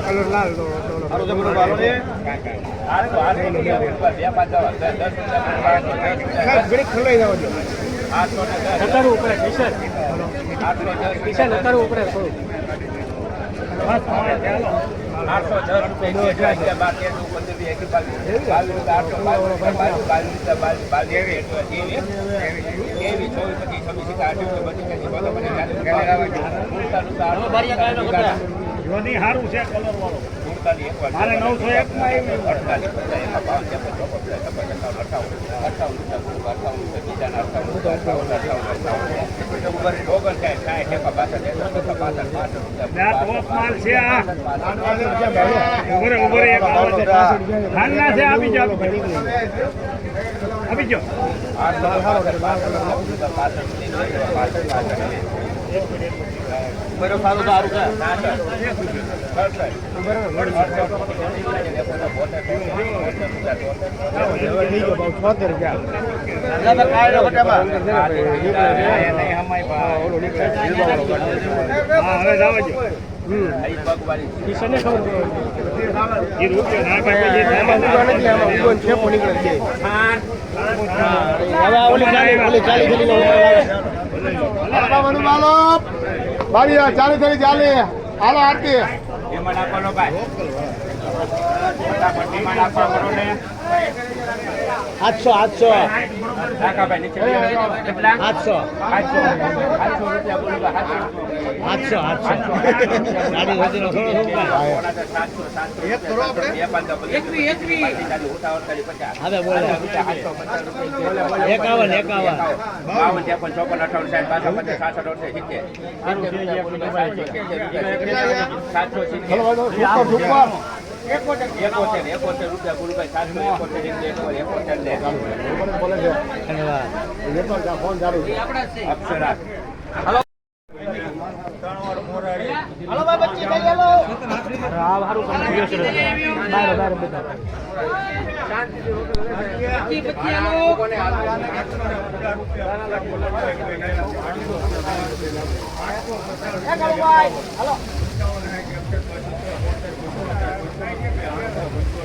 Colour લાલ છે આઠસો દસ રૂપિયા બાર જોની સારું છે કલર વાળો મારે નવસો એક માં આપી જાઓ આપી જાઓ હવે સારું સારું ભાવ છોતેર રૂપિયા કિશનને ખબર છે છે હવે ઓલી ચાલી ઓલી ચાલી નો બારી ચાલે ચાલે ચાલે. હાલો આરતી. એમાં નાખવાનો ભાઈ. આઠસો આઠસો આઠસો આઠસો આઠસો ગાડી થોડો હવે બોલે એકાવન એકાવન બાવન ત્રેપન ચોપન અઠાવન સાઠ બાસઠ પચાસ સાસઠ સિત્તેર સાતસો સિત્તેર એકોતેર એકોતેર રૂપિયા ગુરુભાઈ સાતસો એકોતેર એક એકોતેર ને ફોન ચાલુ અક્ષરા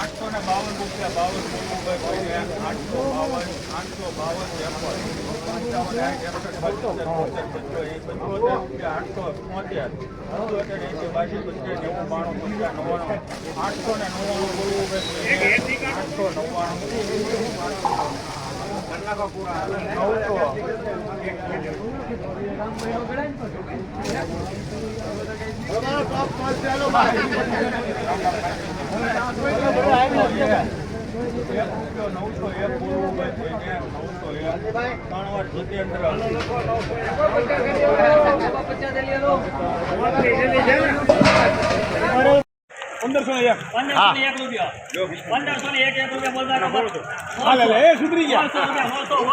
આઠસો ને બાવન રૂપિયા, બાવન આઠસો બાવન આઠસો બાવન પંચાવન પંચોતેર પંચોતેર આઠસો પંચોતેર. બાસી પંચાસ નેવું, બાણું પંચાસ નવ્વાણું. આઠસો ને નવ્વાણું આઠસો નવ્વાણું નવસો એક. નવસો એક ત્રણ વાર જીતેન્દ્ર પંદરસો ને એક પંદરસો ને એક રૂપિયા પંદરસો ને એક એક રૂપિયા બોલતા એ સુધરી ગયા રૂપિયા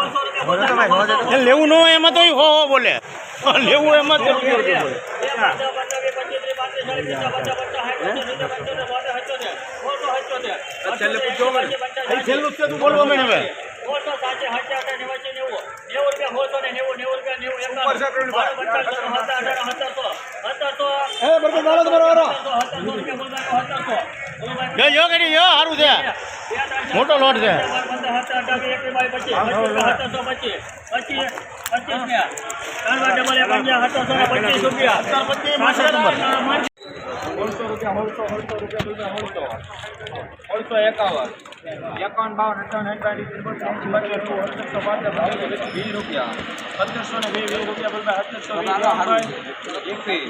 રૂપિયા લેવું ન હોય એમાં તો હો હો બોલે લેવું એમાં તો છેલ્લું તું બોલવા મને હવે એ બરોબર મારો તો બરોબર જો જો કરી જો સારું છે. મોટો લોટ છે. પચીસ રૂપિયા. સોળસો રૂપિયા સોળસો સોળસો રૂપિયા રૂપિયા સોળસો સોળસો એકાવન. એકાવન બાવન અઠાવન અઠાવન પંચોતેર વીસ રૂપિયા. સત્તરસો ને વીસ વીસ રૂપિયા બોલતા સત્તરસો એસી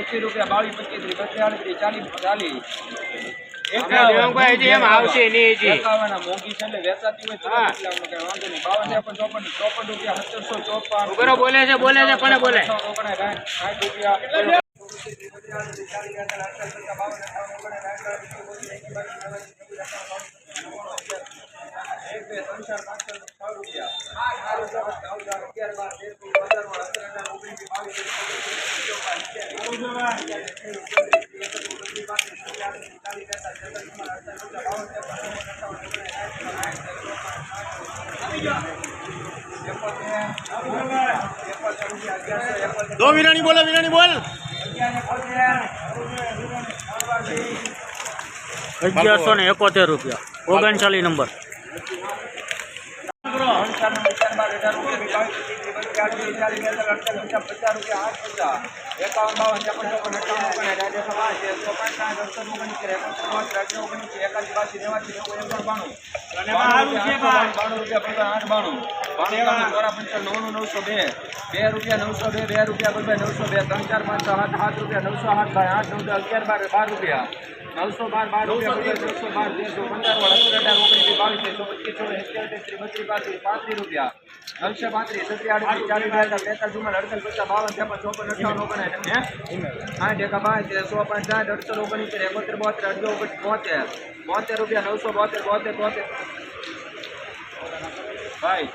એસી રૂપિયા બાવીસ પચીસ બત્રીસ ચાલીસ ચાલીસ. એકાવન. આ મોંઘી છે એટલે વેચાતી હોય નહીં. ચોપન રૂપિયા સત્તરસો ચોપન. બોલે છે બોલે છે પણ બોલે? રૂપિયા. દો વિરાણી બોલે વિરાણી બોલ અગિયારસો ને એકોતેર રૂપિયા. ઓગણચાલીસ નંબર. બાણું રૂપિયા પંદર આઠ બાણું. બાણું બાણું ચોરા પંચાવન નવ્વાણું નવસો બે. બે રૂપિયા નવસો બે બે રૂપિયા બબે નવસો બે ત્રણ ચાર પાંચ છ સાત સાત રૂપિયા નવસો આઠ બાય આઠ નવ દસ અગિયાર બાર બાર રૂપિયા. નવસો બાર બાર રૂપિયા બબે નવસો બાર તેરસો પંદર વાળા અઢાર અઢાર ઓગણીસ બાવીસ ત્રેસો પચીસ ચોવીસ સત્યાવીસ ત્રીસ બત્રીસ પાંત્રીસ પાંત્રીસ રૂપિયા. નવસો પાંત્રીસ સત્રી આડત્રીસ ચાલીસ બેતાલીસ બેતાલીસ ચુમ્માલીસ અડતાલીસ પચાસ બાવન ત્રેપન ચોપન અઠાવન ઓગણ આઠ એકા બાવીસ સો પાંચ સાઠ અડસઠ ઓગણીસ એકોતેર બોતેર અડધો ઓગણીસ બોતેર. બોતેર રૂપિયા નવસો બોતેર બોતેર બોતેર. ભાઈ.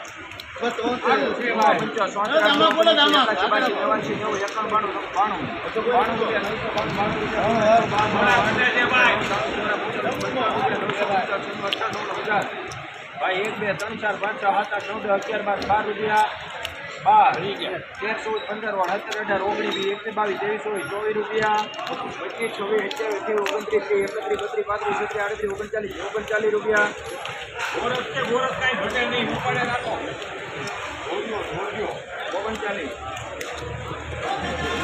ભાઈ, એક, બે, ત્રણ, ચાર, પાંચ, છ, સાત, આઠ, નવ, દસ, અગિયાર, બાર બાર રૂપિયા. બાર. તેર ચૌદ પંદર સત્તર, અઢાર, ઓગણીસ એકવીસ બાવીસ ચોવીસ રૂપિયા. પચીસ, છવ્વીસ અઠ્યાવીસ ઓગણત્રીસ ત્રીસ એકત્રીસ, બત્રીસ, પાંત્રીસ સત્રીસ આડત્રીસ, ઓગણચાલીસ ઓગણચાલીસ રૂપિયા. ઓગણચાલીસ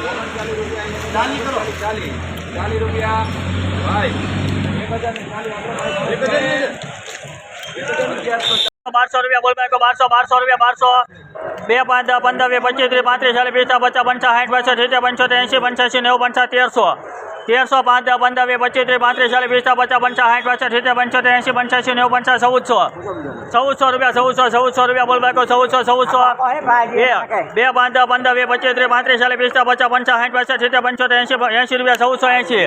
ઓગણચાલીસ રૂપિયા ચાલી કરો. ચાલી ચાલી. રૂપિયા. ભાઈ એક હજાર. ને ચાલીસ એક હજાર રૂપિયા બારસો રૂપિયા બોલ ભાઈ બારસો બારસો રૂપિયા બારસો. બે પાંચ પંદર બે પચીસ ત્રીસ પાંત્રીસ ચાલીસ પચાસ પંચા સાઠ પાસઠ સિત્તેર પંચોતેર એંસી પંચ્યાસી નેવું પંચા તેરસો. તેરસો પાંચ પંદર પચીસ ત્રીસ પાંત્રીસ ચાલીસ પિસ્તા પચાસ પંચાસ સાઠ પાસઠ સિત્તેર પંચોતેર એંસી પંચ્યાસી નેવું પંચાસ ચૌદસો. ચૌદસો રૂપિયા ચૌદસો ચૌદસો રૂપિયા બોલ ભાઈ ચૌદસો ચૌદસો. બે બે પાંચ પંદર બે પચીસ ત્રીસ પાંત્રીસ ચાલીસ પિસ્તા પચાસ પંચા સાઠ પાસઠ સિત્તેર પંચોતેર એંસી એંસી રૂપિયા ચૌદસો એંસી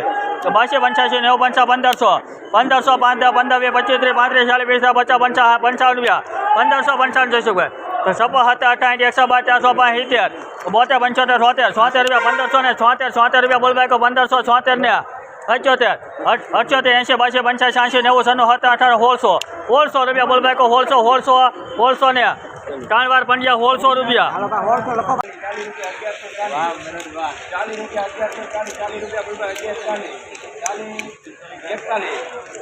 બાસી પંચ્યાસી નેવું પંચા પંદરસો. પંદરસો પાંચ પંદર બે પચીસ ત્રીસ પાંત્રીસ ચાલીસ પિસ્તા પચાસ પંચા પંચાવન રૂપિયા. પંદરસો પંચાવન જઈશું ભાઈ સપો હતા અઠાઠ એકસો બાર ચારસો પાંચ સિત્તેર. બોતેર પંચોતેર સોતેર. છોતેર રૂપિયા પંદરસો ને છોતેર છોતેર રૂપિયા બોલ ભાઈ પંદરસો છોતેર ને અઠ્યોતેર અઠ્યોતેર એંશી બાસી પંચ્યાસી છ્યાસી નેવું સન્નો સત્તર અઠાર હોળસો. હોળસો રૂપિયા બોલ ભાઈ હોળસો સોળસો હોળસો ને. ત્રણ વાર પંડ્યા હોળસો રૂપિયા. ચાલીસ રૂપિયા અગિયારસો ચાલીસ ચાલીસ રૂપિયા બોલવા અગિયાર ચાલીસ. ચાલીસ એકતાલીસ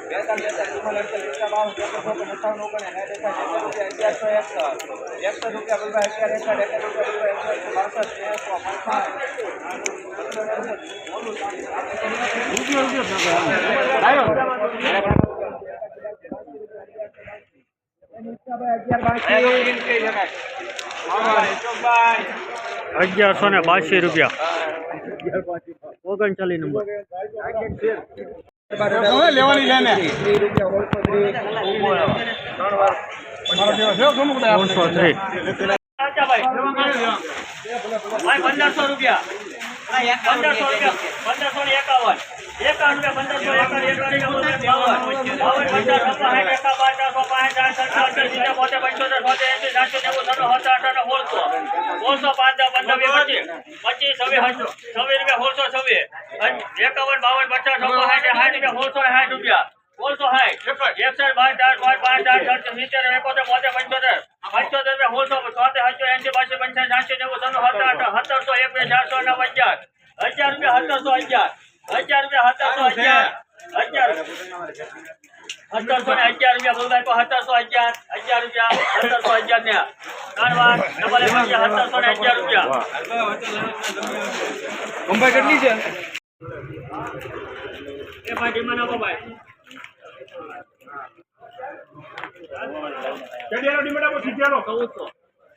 બેતાલીસ ચુમ્માલીસ અડતાલીસ બાવન એકાસી રૂપિયા અગિયારસો એકસઠ એકસો રૂપિયા બોલવા અગિયાર એકસઠ એકસઠ રૂપિયા અગિયારસો ને બાસી રૂપિયા. ઓગણચાલીસ નંબર. લેવાની ત્રણસો ત્રીસ પંદરસો રૂપિયા. પંદરસો રૂપિયા પંદરસો ને એકાવન. પચાસ સાતસો પચીસ પચીસ, છવ્વીસ રૂપિયા, સોળસો, છવ્વીસ. એકાવન, બાવન, પચાસ સૌ સાઠ સાઠ રૂપિયા, સોળસો, સાઠ રૂપિયા. સોળસો, સાઠ. એકસઠ, બાર, ચાર પાંચ પાંચ, આઠ સત્તર સિત્તેર, એકોતેર, બોતેર, પંચોતેર. પંચોતેર રૂપિયા, સોળસો છોતેર સત્તર એંસી બાસી પંચાસી સાતસો નેવું સત્તરસો એક બે ચારસો, ને અગિયાર અગિયાર રૂપિયા, સત્તરસો, અગિયાર. અગિયાર રૂપિયા સત્તરસો અગિયાર. અગિયાર. સત્તરસો ને અગિયાર રૂપિયા તો સત્તરસો અગિયાર. અગિયાર રૂપિયા. સત્તરસો અગિયાર ને. ત્રણ વાર. ડબલ એમાં સત્તરસો ને અગિયાર રૂપિયા. કંપાઈ કેટલી છે? એ ભાઈ ચૌદસો.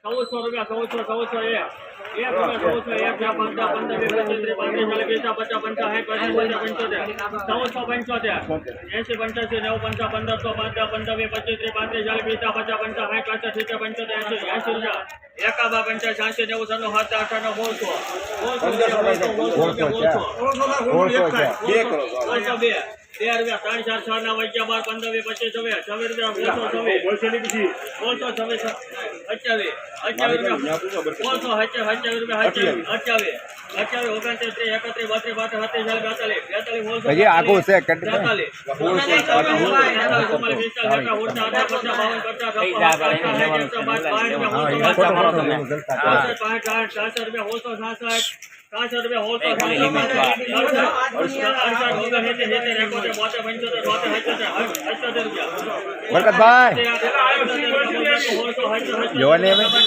ચૌદસો રૂપિયા ચૌદસો ચૌદસો રૂપિયા બે ચૌદસો પંચોતેર એસી પંચ્યાસી નેવું પંચાવન પંદરસો પંદર પંદર બે પચીસ ત્રીસ પાંત્રીસ ચાલીસ પિસ્તાલીસ પચાસ પંચાવન સાઠ પચાસ સિત્તેર પંચોતેર એસી એસી રૂપિયા એકાબા પંચાસ છ્યાસી નેવું સન્નું સાત રૂપિયા સોળસો સોળસો સોળસો બે બે રૂપિયા ત્રણ ચાર છ ના વાગ્યા બાર પંદર પચીસ છવ્વીસ છવ્વીસ રૂપિયા સોળસો છવ્વીસ સોળસો છવ્વીસ અઠ્યાવીસ હજી આખું છે કેટલું? બેતાલીસ બેતાલીસ ચુમ્માલીસ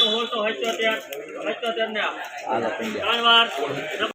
ઓગણસિત્તેર સિત્તેર પંચોતેર ને ત્રણ વાર.